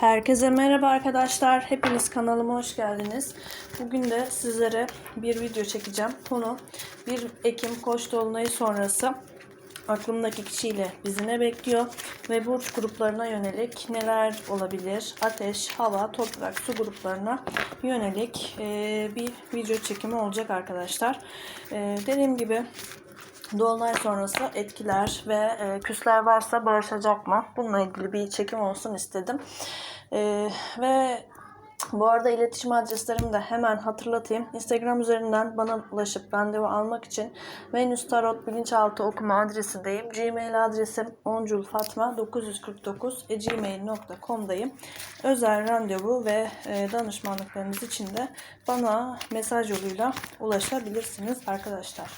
Herkese merhaba arkadaşlar. Hepiniz kanalıma hoş geldiniz. Bugün de sizlere bir video çekeceğim. Konu 1 Ekim Koç Dolunayı sonrası aklımdaki kişiyle bizi ne bekliyor ve burç gruplarına yönelik neler olabilir? Ateş, hava, toprak, su gruplarına yönelik bir video çekimi olacak arkadaşlar. Dediğim gibi Dolunay sonrası etkiler ve e, küsler varsa barışacak mı? Bununla ilgili bir çekim olsun istedim. E, ve bu arada iletişim adreslerimi de hemen hatırlatayım. Instagram üzerinden bana ulaşıp randevu almak için Venüs Tarot Bilinçaltı Okuma adresindeyim. Gmail adresim onculfatma949gmail.com'dayım. Özel randevu ve e, danışmanlıklarınız için de bana mesaj yoluyla ulaşabilirsiniz arkadaşlar.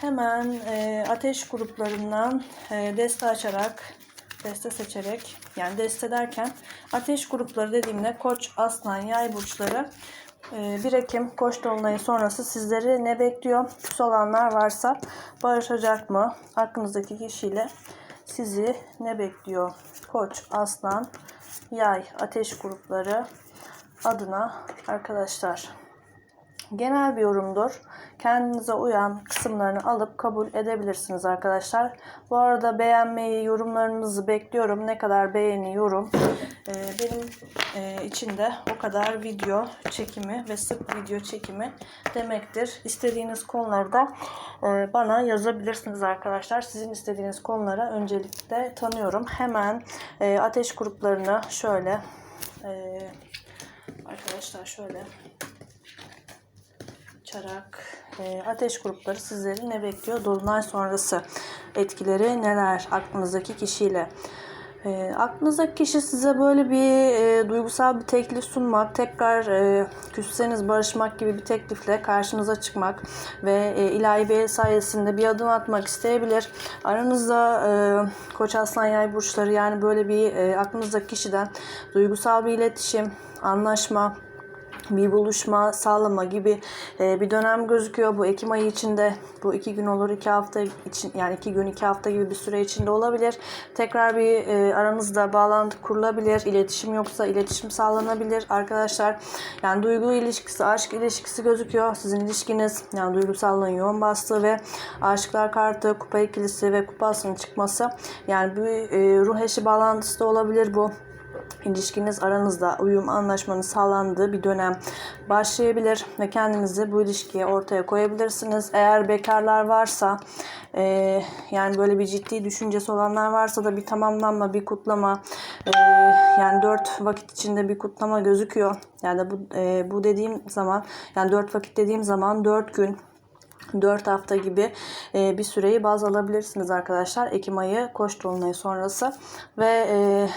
Hemen e, ateş gruplarından e, deste açarak, deste seçerek, yani deste derken ateş grupları dediğimde koç, aslan, yay burçları e, 1 Ekim koç dolunayı sonrası sizleri ne bekliyor? Küs olanlar varsa barışacak mı? Aklınızdaki kişiyle sizi ne bekliyor? Koç, aslan, yay, ateş grupları adına arkadaşlar genel bir yorumdur. Kendinize uyan kısımlarını alıp kabul edebilirsiniz arkadaşlar. Bu arada beğenmeyi, yorumlarınızı bekliyorum. Ne kadar beğeni, yorum e, benim e, için de o kadar video çekimi ve sık video çekimi demektir. İstediğiniz konuları da e, bana yazabilirsiniz arkadaşlar. Sizin istediğiniz konulara öncelikle tanıyorum. Hemen ateş gruplarını şöyle arkadaşlar şöyle açarak e, ateş grupları sizleri ne bekliyor? Dolunay sonrası etkileri neler aklınızdaki kişiyle? E, aklınızdaki kişi size böyle bir e, duygusal bir teklif sunmak, tekrar e, küsseniz barışmak gibi bir teklifle karşınıza çıkmak ve e, ilahi bir sayesinde bir adım atmak isteyebilir. Aranızda e, Koç Aslan Yay burçları yani böyle bir e, aklınızdaki kişiden duygusal bir iletişim, anlaşma, bir buluşma sağlama gibi e, bir dönem gözüküyor. Bu Ekim ayı içinde bu iki gün olur iki hafta için yani iki gün iki hafta gibi bir süre içinde olabilir. Tekrar bir e, aranızda bağlantı kurulabilir. İletişim yoksa iletişim sağlanabilir arkadaşlar. Yani duygu ilişkisi, aşk ilişkisi gözüküyor. Sizin ilişkiniz yani duygusallığın yoğun bastığı ve aşıklar kartı, kupa ikilisi ve kupasının çıkması yani bir e, ruh eşi bağlantısı da olabilir bu ilişkiniz aranızda uyum anlaşmanın sağlandığı bir dönem başlayabilir ve kendinizi bu ilişkiye ortaya koyabilirsiniz. Eğer bekarlar varsa e, yani böyle bir ciddi düşüncesi olanlar varsa da bir tamamlanma, bir kutlama e, yani dört vakit içinde bir kutlama gözüküyor. Yani bu, e, bu dediğim zaman yani dört vakit dediğim zaman dört gün 4 hafta gibi e, bir süreyi baz alabilirsiniz arkadaşlar. Ekim ayı koş dolunayı sonrası ve e,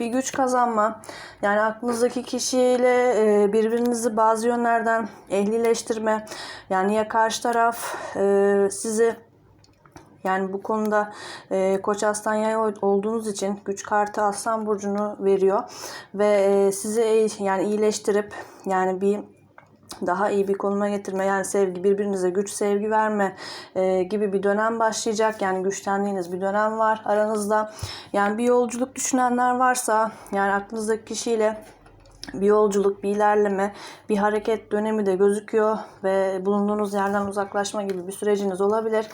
bir güç kazanma. Yani aklınızdaki kişiyle e, birbirinizi bazı yönlerden ehlileştirme. Yani ya karşı taraf e, sizi yani bu konuda e, Koç Aslan Yay olduğunuz için güç kartı Aslan burcunu veriyor ve e, sizi yani iyileştirip yani bir daha iyi bir konuma getirme yani sevgi birbirinize güç sevgi verme e, gibi bir dönem başlayacak. Yani güçlendiğiniz bir dönem var aranızda. Yani bir yolculuk düşünenler varsa yani aklınızdaki kişiyle bir yolculuk, bir ilerleme, bir hareket dönemi de gözüküyor ve bulunduğunuz yerden uzaklaşma gibi bir süreciniz olabilir.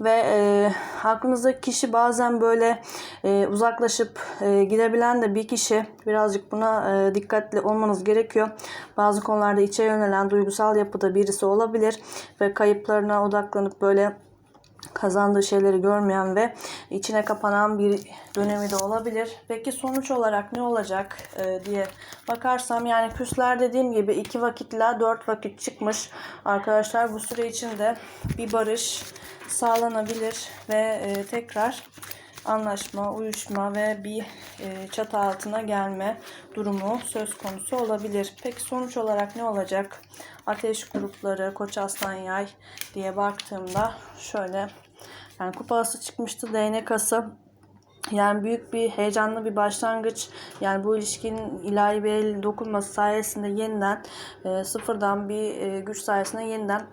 Ve e, aklınızdaki kişi bazen böyle e, uzaklaşıp e, gidebilen de bir kişi. Birazcık buna e, dikkatli olmanız gerekiyor. Bazı konularda içe yönelen duygusal yapıda birisi olabilir ve kayıplarına odaklanıp böyle kazandığı şeyleri görmeyen ve içine kapanan bir dönemi de olabilir. Peki sonuç olarak ne olacak e, diye bakarsam yani küsler dediğim gibi iki vakitle dört vakit çıkmış. Arkadaşlar bu süre içinde bir barış sağlanabilir ve e, tekrar anlaşma, uyuşma ve bir e, çatı altına gelme durumu söz konusu olabilir. Peki sonuç olarak ne olacak? Ateş grupları, Koç Aslan Yay diye baktığımda şöyle yani kupası çıkmıştı değnek ası yani büyük bir heyecanlı bir başlangıç. Yani bu ilişkinin ilahi bir el dokunması sayesinde yeniden e, sıfırdan bir e, güç sayesinde yeniden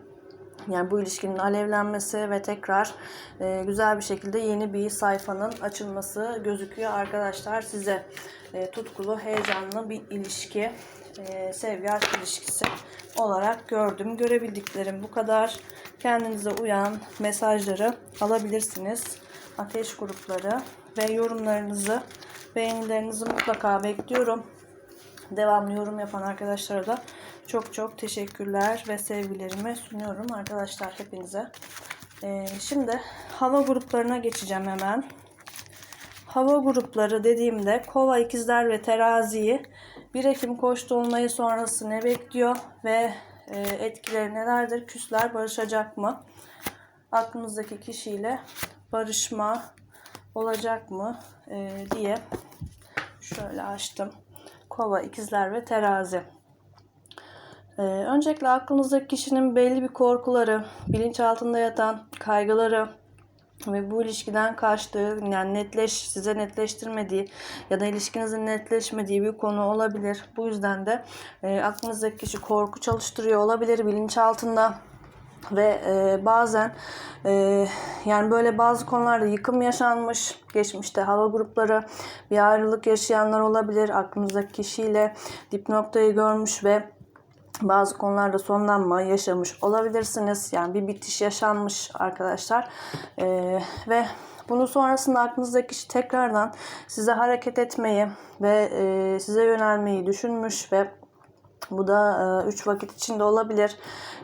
yani bu ilişkinin alevlenmesi ve tekrar e, güzel bir şekilde yeni bir sayfanın açılması gözüküyor arkadaşlar size. e, tutkulu, heyecanlı bir ilişki, e, sevgi aşk ilişkisi olarak gördüm. Görebildiklerim bu kadar. Kendinize uyan mesajları alabilirsiniz. Ateş grupları ve yorumlarınızı, beğenilerinizi mutlaka bekliyorum. Devamlı yorum yapan arkadaşlara da çok çok teşekkürler ve sevgilerimi sunuyorum arkadaşlar hepinize. Ee, şimdi hava gruplarına geçeceğim hemen. Hava grupları dediğimde kova, ikizler ve teraziyi 1 Ekim koç dolunayı sonrası ne bekliyor ve e, etkileri nelerdir? Küsler barışacak mı? Aklımızdaki kişiyle barışma olacak mı e, diye şöyle açtım. Kova, ikizler ve terazi. Ee, öncelikle aklınızdaki kişinin belli bir korkuları, bilinçaltında yatan kaygıları ve bu ilişkiden kaçtığı, yani netleş, size netleştirmediği ya da ilişkinizin netleşmediği bir konu olabilir. Bu yüzden de e, aklınızdaki kişi korku çalıştırıyor olabilir bilinçaltında ve e, bazen e, yani böyle bazı konularda yıkım yaşanmış geçmişte hava grupları bir ayrılık yaşayanlar olabilir aklınızdaki kişiyle dip noktayı görmüş ve bazı konularda sonlanma yaşamış olabilirsiniz. Yani bir bitiş yaşanmış arkadaşlar. Ee, ve bunun sonrasında aklınızdaki kişi tekrardan size hareket etmeyi ve e, size yönelmeyi düşünmüş ve bu da 3 vakit içinde olabilir.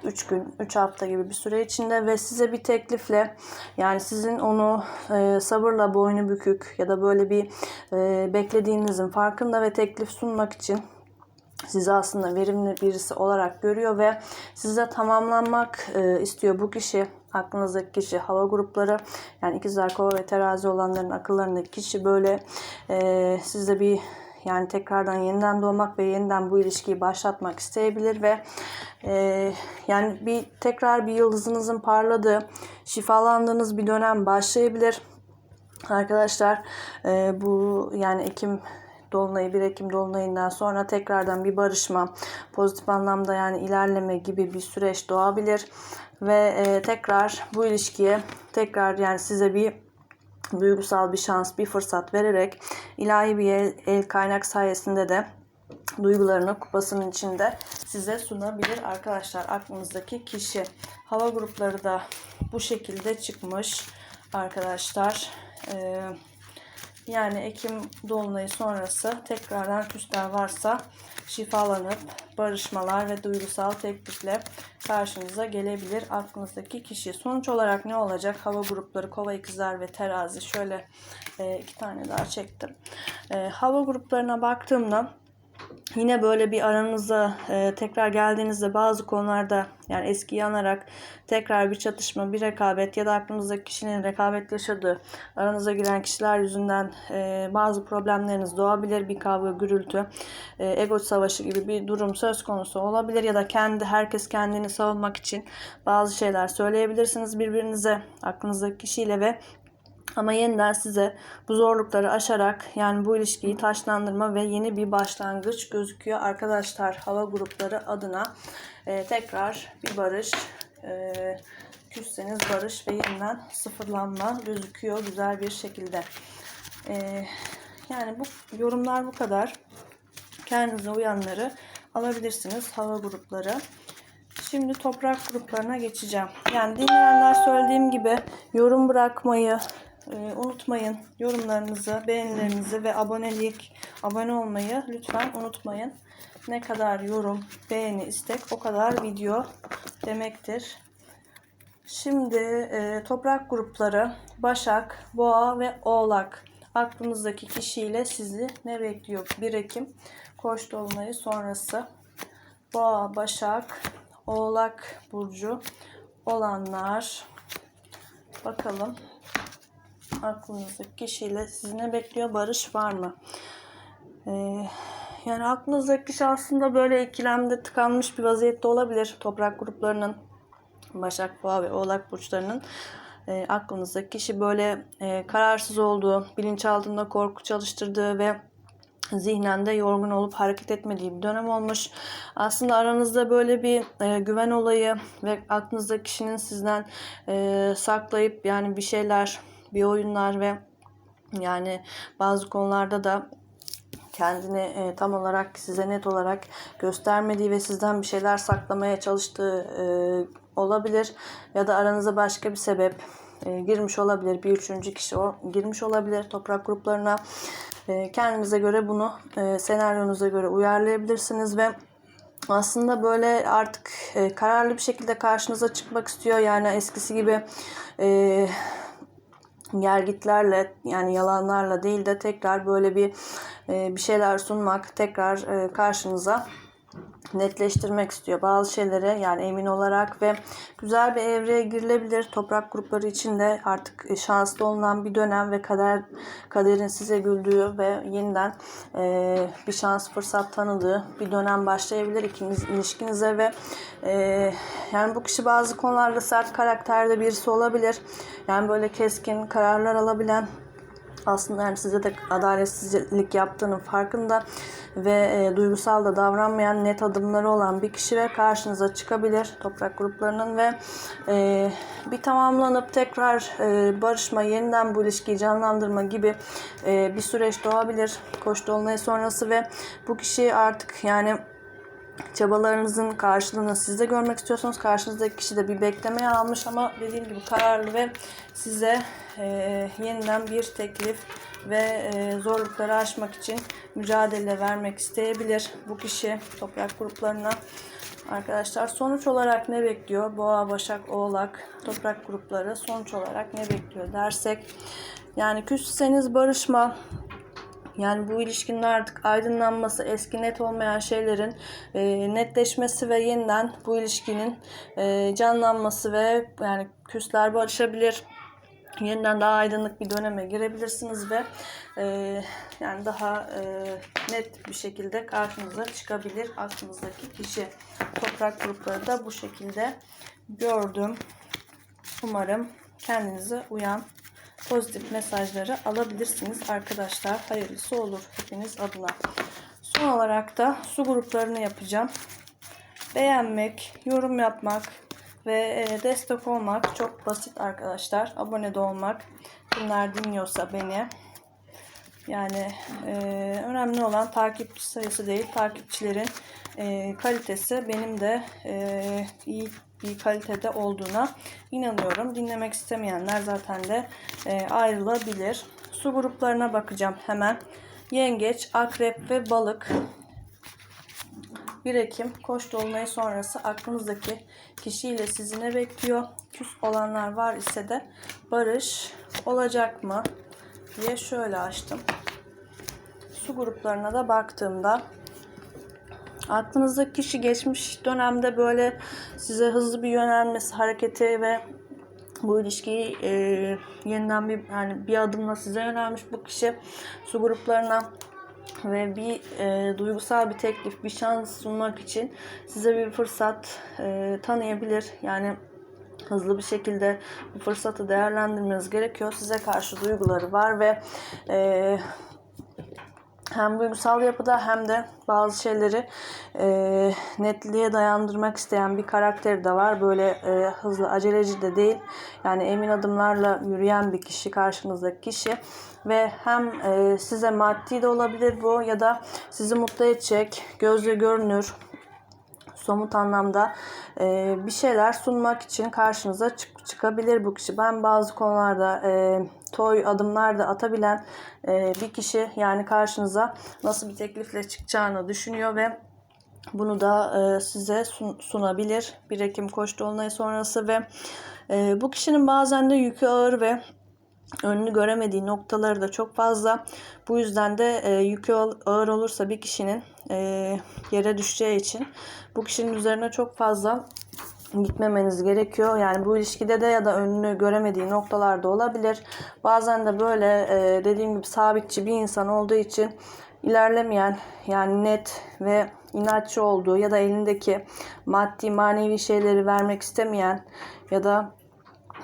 3 gün, 3 hafta gibi bir süre içinde ve size bir teklifle yani sizin onu e, sabırla boynu bükük ya da böyle bir e, beklediğinizin farkında ve teklif sunmak için sizi aslında verimli birisi olarak görüyor ve size tamamlanmak e, istiyor bu kişi aklınızdaki kişi hava grupları yani ikizler kova ve terazi olanların akıllarındaki kişi böyle e, size bir yani tekrardan yeniden doğmak ve yeniden bu ilişkiyi başlatmak isteyebilir ve e, yani bir tekrar bir yıldızınızın parladığı şifalandığınız bir dönem başlayabilir. Arkadaşlar e, bu yani Ekim Dolunayı 1 Ekim Dolunayından sonra tekrardan bir barışma, pozitif anlamda yani ilerleme gibi bir süreç doğabilir. Ve e, tekrar bu ilişkiye tekrar yani size bir duygusal bir şans, bir fırsat vererek ilahi bir el, el kaynak sayesinde de duygularını kupasının içinde size sunabilir arkadaşlar aklınızdaki kişi. Hava grupları da bu şekilde çıkmış arkadaşlar. Ee, yani Ekim Dolunayı sonrası tekrardan küsler varsa şifalanıp barışmalar ve duygusal teklifle karşınıza gelebilir aklınızdaki kişi. Sonuç olarak ne olacak? Hava grupları kova ikizler ve terazi. Şöyle e, iki tane daha çektim. E, hava gruplarına baktığımda Yine böyle bir aranıza e, tekrar geldiğinizde bazı konularda yani eski yanarak tekrar bir çatışma, bir rekabet ya da aklınızdaki kişinin rekabet yaşadığı aranıza giren kişiler yüzünden e, bazı problemleriniz doğabilir. Bir kavga, gürültü, e, ego savaşı gibi bir durum söz konusu olabilir ya da kendi herkes kendini savunmak için bazı şeyler söyleyebilirsiniz birbirinize aklınızdaki kişiyle ve ama yeniden size bu zorlukları aşarak yani bu ilişkiyi taşlandırma ve yeni bir başlangıç gözüküyor. Arkadaşlar hava grupları adına e, tekrar bir barış, e, küsseniz barış ve yeniden sıfırlanma gözüküyor güzel bir şekilde. E, yani bu yorumlar bu kadar. Kendinize uyanları alabilirsiniz hava grupları. Şimdi toprak gruplarına geçeceğim. Yani dinleyenler söylediğim gibi yorum bırakmayı, ee, unutmayın yorumlarınızı, beğenilerinizi ve abonelik, abone olmayı lütfen unutmayın. Ne kadar yorum, beğeni, istek o kadar video demektir. Şimdi e, toprak grupları Başak, Boğa ve Oğlak aklınızdaki kişiyle sizi ne bekliyor? 1 Ekim Koç dolunayı sonrası Boğa, Başak, Oğlak burcu olanlar bakalım aklınızdaki kişiyle sizi ne bekliyor? Barış var mı? Ee, yani aklınızdaki kişi aslında böyle ikilemde tıkanmış bir vaziyette olabilir. Toprak gruplarının, Başak, Boğa ve Oğlak burçlarının e, aklınızdaki kişi böyle e, kararsız olduğu, bilinçaltında korku çalıştırdığı ve zihnen de yorgun olup hareket etmediği bir dönem olmuş. Aslında aranızda böyle bir e, güven olayı ve aklınızdaki kişinin sizden e, saklayıp yani bir şeyler bir oyunlar ve yani bazı konularda da kendini e, tam olarak size net olarak göstermediği ve sizden bir şeyler saklamaya çalıştığı e, olabilir ya da aranıza başka bir sebep e, girmiş olabilir. Bir üçüncü kişi o, girmiş olabilir toprak gruplarına. E, kendinize göre bunu e, senaryonuza göre uyarlayabilirsiniz ve aslında böyle artık e, kararlı bir şekilde karşınıza çıkmak istiyor. Yani eskisi gibi e, gelgitlerle yani yalanlarla değil de tekrar böyle bir e, bir şeyler sunmak, tekrar e, karşınıza netleştirmek istiyor bazı şeylere yani emin olarak ve güzel bir evreye girilebilir. Toprak grupları için de artık şanslı olunan bir dönem ve kader kaderin size güldüğü ve yeniden e, bir şans fırsat tanıdığı bir dönem başlayabilir ikiniz ilişkinize ve e, yani bu kişi bazı konularda sert karakterde birisi olabilir. Yani böyle keskin kararlar alabilen aslında yani size de adaletsizlik yaptığının farkında ve e, duygusal da davranmayan net adımları olan bir kişi ve karşınıza çıkabilir toprak gruplarının ve e, bir tamamlanıp tekrar e, barışma, yeniden bu ilişkiyi canlandırma gibi e, bir süreç doğabilir. Koç dolunay sonrası ve bu kişi artık yani çabalarınızın karşılığını siz de görmek istiyorsunuz. Karşınızdaki kişi de bir beklemeye almış ama dediğim gibi kararlı ve size e, yeniden bir teklif ve e, zorlukları aşmak için mücadele vermek isteyebilir bu kişi toprak gruplarına. Arkadaşlar sonuç olarak ne bekliyor? Boğa, Başak, Oğlak, toprak grupları sonuç olarak ne bekliyor dersek yani küsseniz barışma, yani bu ilişkinin artık aydınlanması, eski net olmayan şeylerin e, netleşmesi ve yeniden bu ilişkinin e, canlanması ve yani küsler barışabilir. Yeniden daha aydınlık bir döneme girebilirsiniz ve e, yani daha e, net bir şekilde karşınıza çıkabilir aklınızdaki kişi. Toprak grupları da bu şekilde gördüm. Umarım kendinize uyan pozitif mesajları alabilirsiniz arkadaşlar. Hayırlısı olur hepiniz adına. Son olarak da su gruplarını yapacağım. Beğenmek, yorum yapmak ve e, destek olmak çok basit arkadaşlar. Abone de olmak. Kimler dinliyorsa beni. Yani e, önemli olan takipçi sayısı değil, takipçilerin e, kalitesi benim de e, iyi bir kalitede olduğuna inanıyorum. Dinlemek istemeyenler zaten de e, ayrılabilir. Su gruplarına bakacağım hemen. Yengeç, akrep ve balık. 1 Ekim Koç dolunayı sonrası aklınızdaki kişiyle sizi ne bekliyor? Küs olanlar var ise de barış olacak mı diye şöyle açtım. Su gruplarına da baktığımda aklınızdaki kişi geçmiş dönemde böyle size hızlı bir yönelmesi, hareketi ve bu ilişkiyi e, yeniden bir yani bir adımla size yönelmiş bu kişi su gruplarına ve bir e, duygusal bir teklif, bir şans sunmak için size bir fırsat e, tanıyabilir. Yani hızlı bir şekilde bu fırsatı değerlendirmeniz gerekiyor. Size karşı duyguları var ve e, hem duygusal yapıda hem de bazı şeyleri e, netliğe dayandırmak isteyen bir karakteri de var. Böyle e, hızlı, aceleci de değil. Yani emin adımlarla yürüyen bir kişi, karşınızdaki kişi. Ve hem e, size maddi de olabilir bu ya da sizi mutlu edecek, gözle görünür, somut anlamda e, bir şeyler sunmak için karşınıza çık çıkabilir bu kişi. Ben bazı konularda e, toy adımlar da atabilen e, bir kişi yani karşınıza nasıl bir teklifle çıkacağını düşünüyor ve bunu da e, size sun, sunabilir. 1 Ekim Koç dolunayı sonrası ve e, bu kişinin bazen de yükü ağır ve önünü göremediği noktaları da çok fazla. Bu yüzden de e, yükü ağır olursa bir kişinin e, yere düşeceği için bu kişinin üzerine çok fazla gitmemeniz gerekiyor. Yani bu ilişkide de ya da önünü göremediği noktalarda olabilir. Bazen de böyle e, dediğim gibi sabitçi bir insan olduğu için ilerlemeyen yani net ve inatçı olduğu ya da elindeki maddi manevi şeyleri vermek istemeyen ya da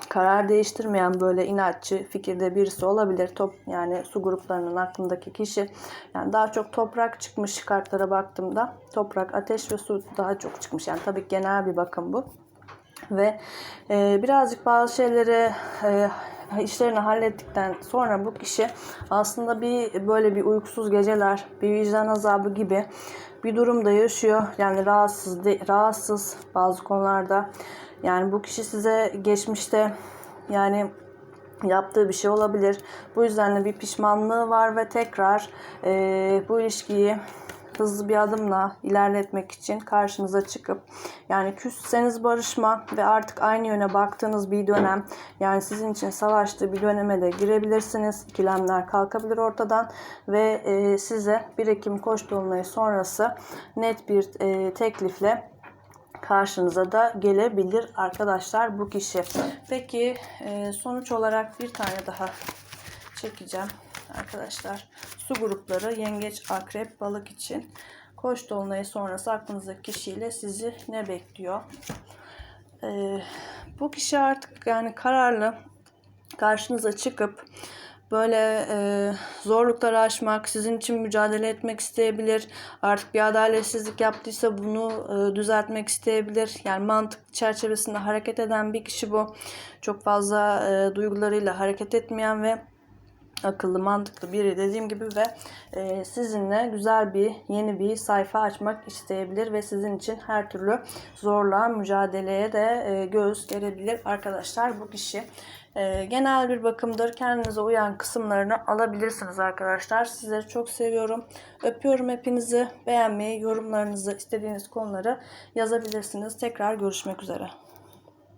karar değiştirmeyen böyle inatçı fikirde birisi olabilir. Top yani su gruplarının aklındaki kişi. Yani daha çok toprak çıkmış kartlara baktığımda. Toprak, ateş ve su daha çok çıkmış. Yani tabii genel bir bakım bu. Ve e, birazcık bazı şeyleri e, işlerini hallettikten sonra bu kişi aslında bir böyle bir uykusuz geceler, bir vicdan azabı gibi bir durumda yaşıyor. Yani rahatsız, rahatsız bazı konularda. Yani bu kişi size geçmişte yani yaptığı bir şey olabilir. Bu yüzden de bir pişmanlığı var ve tekrar eee, bu ilişkiyi hızlı bir adımla ilerletmek için karşınıza çıkıp yani küsseniz barışma ve artık aynı yöne baktığınız bir dönem yani sizin için savaştığı bir döneme de girebilirsiniz. İkilemler kalkabilir ortadan ve eee, size 1 Ekim Koç dolunayı sonrası net bir eee, teklifle karşınıza da gelebilir arkadaşlar bu kişi. Peki e, sonuç olarak bir tane daha çekeceğim arkadaşlar. Su grupları yengeç, akrep, balık için koç dolunayı sonrası aklınızdaki kişiyle sizi ne bekliyor? E, bu kişi artık yani kararlı karşınıza çıkıp böyle e, zorlukları aşmak, sizin için mücadele etmek isteyebilir. Artık bir adaletsizlik yaptıysa bunu e, düzeltmek isteyebilir. Yani mantık çerçevesinde hareket eden bir kişi bu. Çok fazla e, duygularıyla hareket etmeyen ve akıllı, mantıklı biri dediğim gibi ve e, sizinle güzel bir yeni bir sayfa açmak isteyebilir ve sizin için her türlü zorluğa, mücadeleye de e, göğüs gerebilir arkadaşlar bu kişi. E, genel bir bakımdır. Kendinize uyan kısımlarını alabilirsiniz arkadaşlar. Sizleri çok seviyorum. Öpüyorum hepinizi. Beğenmeyi, yorumlarınızı, istediğiniz konuları yazabilirsiniz. Tekrar görüşmek üzere.